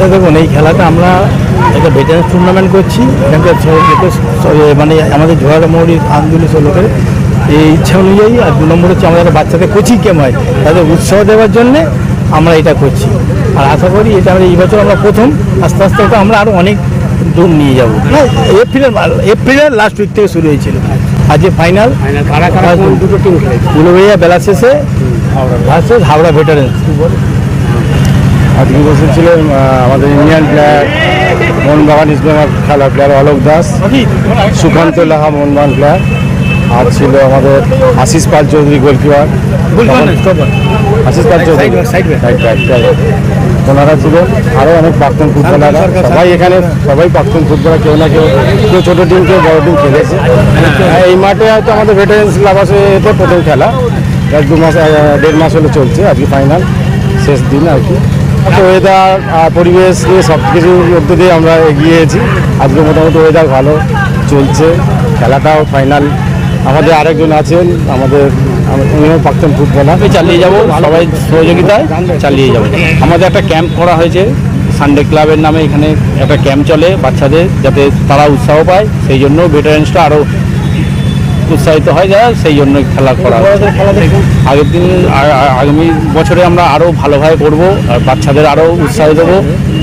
খেলাটা দেখুন এই খেলাটা আমরা একটা ভেটারেন্স টুর্নামেন্ট করছি। এখানকার মানে আমাদের আন্দোলন সব লোকের এই ইচ্ছা অনুযায়ী আর দু নম্বর হচ্ছে আমাদের বাচ্চাদের কোচিং ক্যাম্প হয়। তাদের উৎসাহ দেওয়ার জন্যে আমরা এটা করছি। আর আশা করি এটা আমরা এই বছর আমরা প্রথম। আস্তে আস্তে ওটা আমরা আরও অনেক দূর নিয়ে যাব। এপ্রিলের এপ্রিলের লাস্ট উইক থেকে শুরু হয়েছিল। আজকে ফাইনাল দুটো টিম খেলেছে? বেলা শেষে ভার্সেস হাওড়া। ভেটারেন্স আজকে বসেছিলেন আহ, আমাদের ইন্ডিয়ান প্লেয়ার মোহনবাগান ইস্টবেঙ্গল খেলা প্লেয়ার অলোক দাস সুকান্ত লাহা মোহনবাগান প্লেয়ার আর ছিল আমাদের আশিস পাল চৌধুরী গোলকিপার আশিস পাল চৌধুরী. ওনারা ছিলেন আরও অনেক প্রাক্তন ফুটবলার সবাই এখানে সবাই প্রাক্তন ফুটবলার কেউ না কেউ কেউ ছোটো টিম কেউ বড় টিম খেলেছে। হ্যাঁ, এই মাঠে হয়তো আমাদের ভেটারেন্স লাভাসে এতে প্রথম খেলা। এক দু মাস দেড় মাস হলে চলছে আজকে ফাইনাল শেষ দিন আর কি। ওয়েদার পরিবেশ নিয়ে সব কিছুর মধ্যে দিয়ে আমরা এগিয়েছি আজকে মোটামুটি ওয়েদার ভালো চলছে। খেলাটাও ফাইনাল আমাদের আরেকজন আছেন আমাদের আম- উনিও প্রাক্তন ফুটবলার আমি চালিয়ে যাব। সবাই সহযোগিতায় চালিয়ে যাব। আমাদের একটা ক্যাম্প করা হয়েছে। সানডে ক্লাবের নামে এখানে একটা ক্যাম্প চলে বাচ্চাদের যাতে তারা উৎসাহ পায়। সেই জন্য ভেটারেন্সটা আরও উৎসাহিত হয় যারা সেই জন্য খেলা করা। আগের দিন আগামী বছরে আমরা আরও ভালোভাবে করব আর বাচ্চাদের আরও উৎসাহ দেবো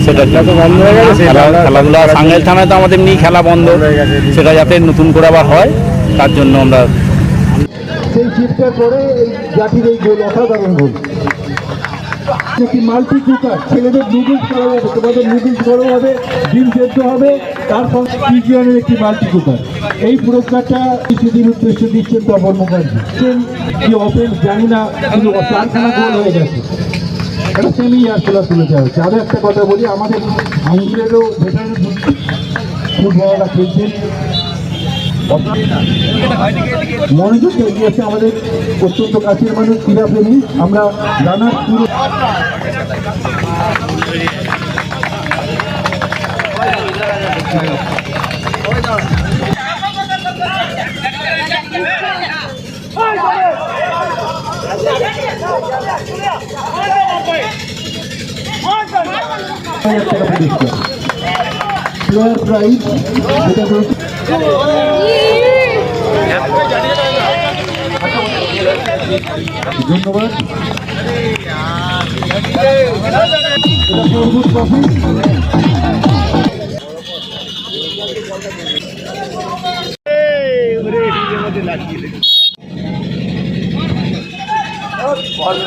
সেটা তো বন্ধ হয়ে গেছে। খেলাধুলা সাঙ্গেল থানায় তো আমাদের এমনি খেলা বন্ধ। সেটা যাতে নতুন করে আবার হয় তার জন্য আমরা সেই চিপটা করে এই জাতির এই গোল অসাধারণ গোল। Multi cooker? ছেলেদের নুডলস করা যাবে তোমাদের নুডলস বড় হবে ডিম সেদ্ধ হবে তার সঙ্গে একটি মাল্টি কুকার এই পুরস্কারটা কিছুদিন উদ্দেশ্যে দিচ্ছেন তপন মুখার্জি। অফেন্স জানি না, কিন্তু চারখানা গোল হয়ে গেছে। এটা সেমি খেলা তুলে দেওয়া হচ্ছে একটা কথা বলি, আমাদের আঙ্গুলেরও ফুটবলাররা খেলছেন, মনোযোগ এগিয়েছে আমাদের অত্যন্ত কাছের মানুষ, ক্রীড়াপ্রেমী। আমরা নানা পুরো প্রাইজ ধন্যবাদ। ভালো